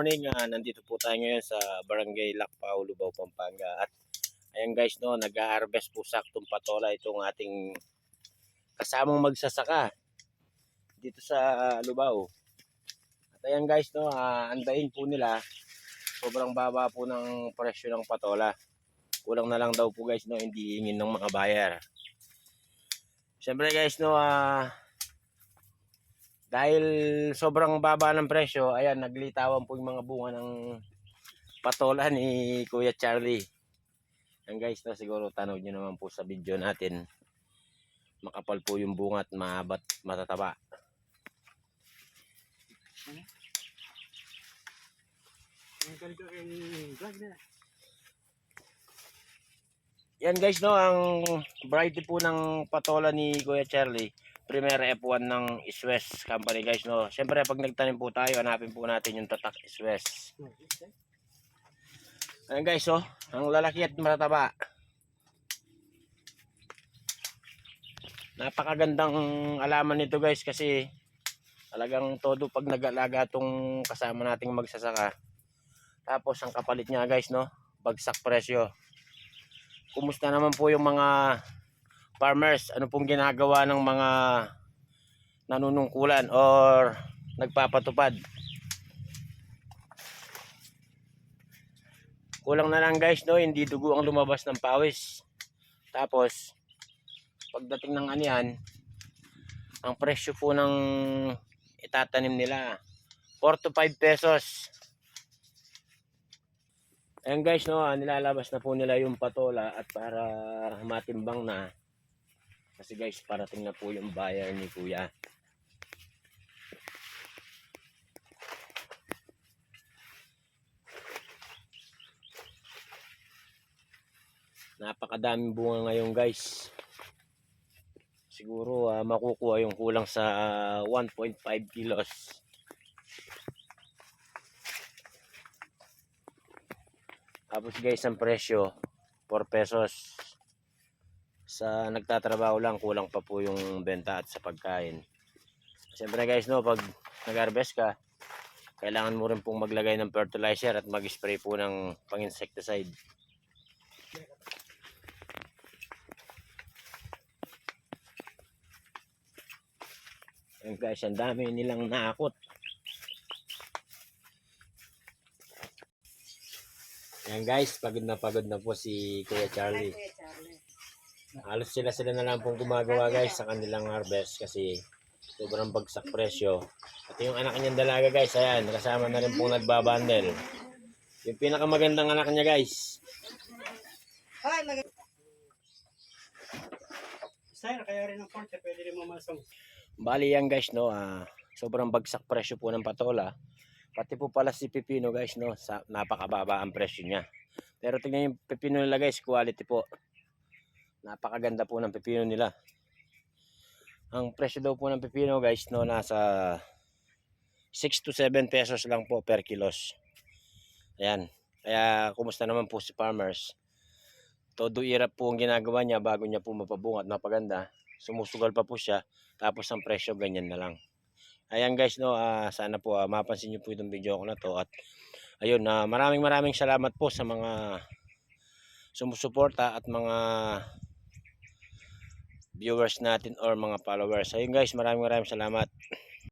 morning. Ah, nandito po tayo ngayon sa Barangay Lakpao, Lubao, Pampanga. At ayan guys, no, nag-harvest po saktong patola itong ating kasamang magsasaka dito sa Lubao. At ayan guys, no, ah, andayin po nila. Sobrang baba po ng presyo ng patola. Kulang na lang daw po guys, no, hindi hingin ng mga buyer. Siyempre guys, no, ah, dahil sobrang baba ng presyo, ayan, naglitawan po yung mga bunga ng patola ni Kuya Charlie. Yan guys, no, siguro tanaw nyo naman po sa video natin. Makapal po yung bunga at mahabat, matataba. Yan guys, no, ang variety po ng patola ni Kuya Charlie. Premier F1 ng Iswes Company guys, no. Siyempre, pag nagtanim po tayo, hanapin po natin yung tatak Iswes. Ayan guys, oh, ang lalaki at matataba. Napakagandang alaman nito guys kasi talagang todo pag nag-alaga tong kasama nating magsasaka. Tapos ang kapalit niya guys, no, bagsak presyo. Kumusta naman po yung mga farmers? Ano pong ginagawa ng mga nanunungkulan or nagpapatupad? Kulang na lang guys, no? Hindi dugo ang lumabas ng pawis. Tapos, pagdating ng anihan, ang presyo po ng itatanim nila, 4 to 5 pesos. Ayan guys, no, ah, nilalabas na po nila yung patola at para matimbang na. Kasi guys, parating na po yung buyer ni Kuya. Napakadaming bunga ngayon guys. Siguro ah, makukuha yung kulang sa ah, 1.5 kilos. Tapos guys, ang presyo, 4 pesos. Sa nagtatrabaho lang, kulang pa po yung benta at sa pagkain. Siyempre guys, no, pag nag-harvest ka, kailangan mo rin pong maglagay ng fertilizer at mag-spray po ng pang-insecticide. Ayan guys, ang dami nilang naakot. Ayan guys, pagod na pagod na po si Kuya Charlie. Halos sila sila na lang pong gumagawa guys sa kanilang harvest kasi sobrang bagsak presyo. At yung anak niyang dalaga guys, ayan, kasama na rin pong nagbabandel. Yung pinakamagandang anak niya guys. Ay, mag- Sir, kaya rin ang porte, pwede rin mamasong. Bali yan guys no, ah, sobrang bagsak presyo po ng patola. Pati po pala si Pipino guys no, sa, napakababa ang presyo niya. Pero tingnan yung pipino nila guys, quality po. Napakaganda po ng pipino nila. Ang presyo daw po ng pipino guys no, nasa 6 to 7 pesos lang po per kilos. Ayan. Kaya kumusta naman po si farmers? Todo irap po ang ginagawa niya bago niya po mapabunga at mapaganda. Sumusugal pa po siya. Tapos ang presyo ganyan na lang. Ayan guys no, ah, sana po ah, mapansin niyo po itong video ko na to at ayun na maraming maraming salamat po sa mga sumusuporta at mga viewers natin or mga followers. Ayun guys, maraming maraming salamat.